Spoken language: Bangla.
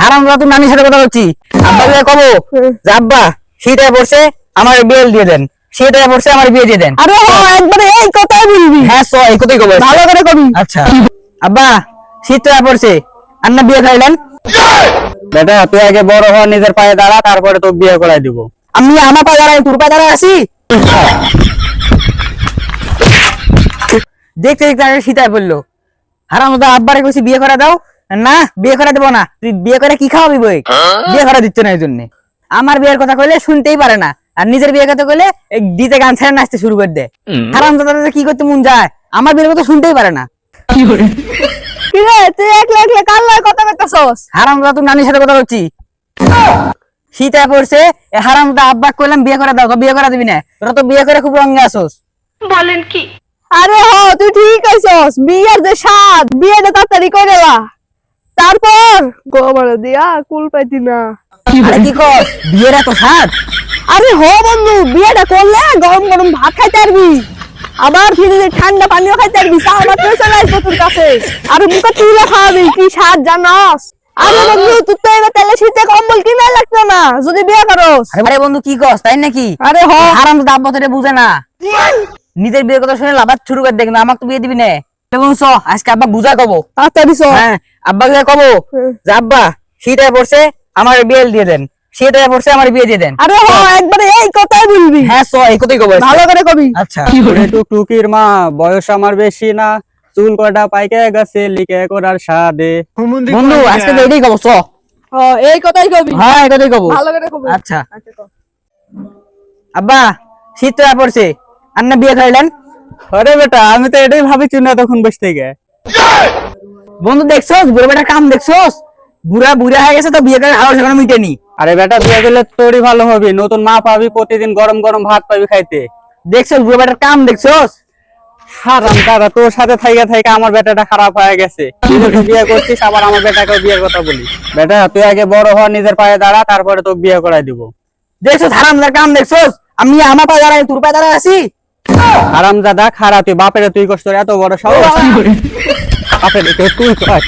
হারাম নানির সাথে কথা বলছি। আব্বাকে কবো যে আব্বা শীতে পড়ছে আমার বিয়ে দিয়ে দেন। শীতে পড়ছে আমার বিয়ে দিয়ে দেন। আরে একবারে এই কথাই বলবি। হ্যাঁ স এই কথাই কবো। ভালো করে কবি। আচ্ছা। আব্বা শীত পড়ছে। আর না বিয়ে খাইলেন? বেটা তুই আগে বড় হ নিজের পায়ে দাঁড়া তারপরে তো বিয়ে করাই দিব। আমি আমার পায়ে দাঁড়াই তোর পায়ে দাঁড়ায় আছি? দেখতে দেখতে আগে শীতায় পড়ল। হারাম আব্বারে কইছি বিয়ে করে দাও। না বিয়ে করে দেবো না। তুই বিয়ে করে কি খাওয়াবি বই? বিয়ে করা দিচ্ছে না এই জন্য। আমার বিয়ের কথা কইলে শুনতেই পারে না। আর নিজের বিয়ের কথা কইলে দিতে গান ছেড়ে নাচতে শুরু করে দে। হারাম দাদা কি করতে মন যায়? আমার বিয়ের কথা শুনতেই পারে না। কি রে তুই একলা একলা কার লয় কথা করতেছস হারাম দাদা তুই নানির সাথে কথা বলছি। শীতে পড়ছে এ হারাম দাদা আব্বা কইলাম বিয়ে করে দাও তো বিয়ে করে দিবি না? তোরা তো বিয়ে করে খুব রঙে আসোস আরে হ তুই ঠিক আইছস। বিয়ের যে স্বাদ বিয়েটা তাড়াতাড়ি করে লা। তারপর? গোবর দিয়া কুল পাইতি না। কি কর? বিয়ের এত স্বাদ আরে হ বন্ধু বিয়েটা করলে গরম গরম ভাত খাইতে পারবি। আবার ফ্রিজে ঠান্ডা পানিও খাইতে পারবি চা মাত্র চলে আসবে তোর কাছে। আর মুখে তুলে খাওয়াবি কি স্বাদ জানাস? আরে বন্ধু তুই তো এবার তাহলে শীতে কম্বল কিনে লাগতো না যদি বিয়ে করস। আরে বন্ধু কি কস তাই নাকি? আরে হ। হারাম দাদা আব্বা তোরে বুঝে না। নিজের বিয়ের কথা শুনে লাভার শুরু করে দেখবে আমাকে তো বিয়ে দিবি না। এবং চ আজকে আব্বা বুঝা কবো। তাড়াতাড়ি চল হ্যাঁ। আব্বাকে কবো? যে আব্বা শীতে পড়ছে আমার বিয়ে দিয়ে দেন। শীতে পড়ছে আমার বিয়ে দিয়ে দেন। আরে একবারে এই কথাই বলবি। হ্যাঁ চ এই কথাই কবো ভালো করে কবি। আচ্ছা। মা বয়স আমার বেশি না। চুল কটা পাইকে গেছে লিখে করার সাদে। বন্ধু আজকে তো এটাই কবো চ। এই কথাই কবি। হ্যাঁ এই কথাই কবো। ভালো করে কবি। আচ্ছা। আচ্ছা আব্বা শীত তো পড়ছে। আর না বিয়ে খাইলেন? আরে বেটা আমি তো এটাই ভাবিছি না তখন বসে থেকে। বন্ধু দেখছোস? বুড়ো বেটা কাম দেখছোস? বুড়া বুড়া হয়ে গেছে তো বিয়ে করে হাওয়া সেখানে মিটেনি। আরে বেটা বিয়ে দিলে তোরই ভালো হবে। নতুন মা পাবি প্রতিদিন গরম গরম ভাত পাবি খাইতে। দেখছোস বুড়ো বেটার কাম দেখছোস? হারাম দাদা তোর সাথে থাইকা থাইকা আমার বেটাটা খারাপ হয়ে গেছে। বিয়ে করছিস আবার আমার বেটাকে বিয়ের কথা বলি বেটা তুই আগে বড় হ নিজের পায়ে দাঁড়া তারপরে তো বিয়ে করাই দিব। দেখছোস হারামদার কাম দেখছোস? আমি আমার পায়ে দাঁড়াই তোর পায়ে দাঁড়ায় আছি? হারাম দাদা খারাপ। তুই বাপেরে তুই কষ্ট এত বড় সাহস। বাপেরে তুই কর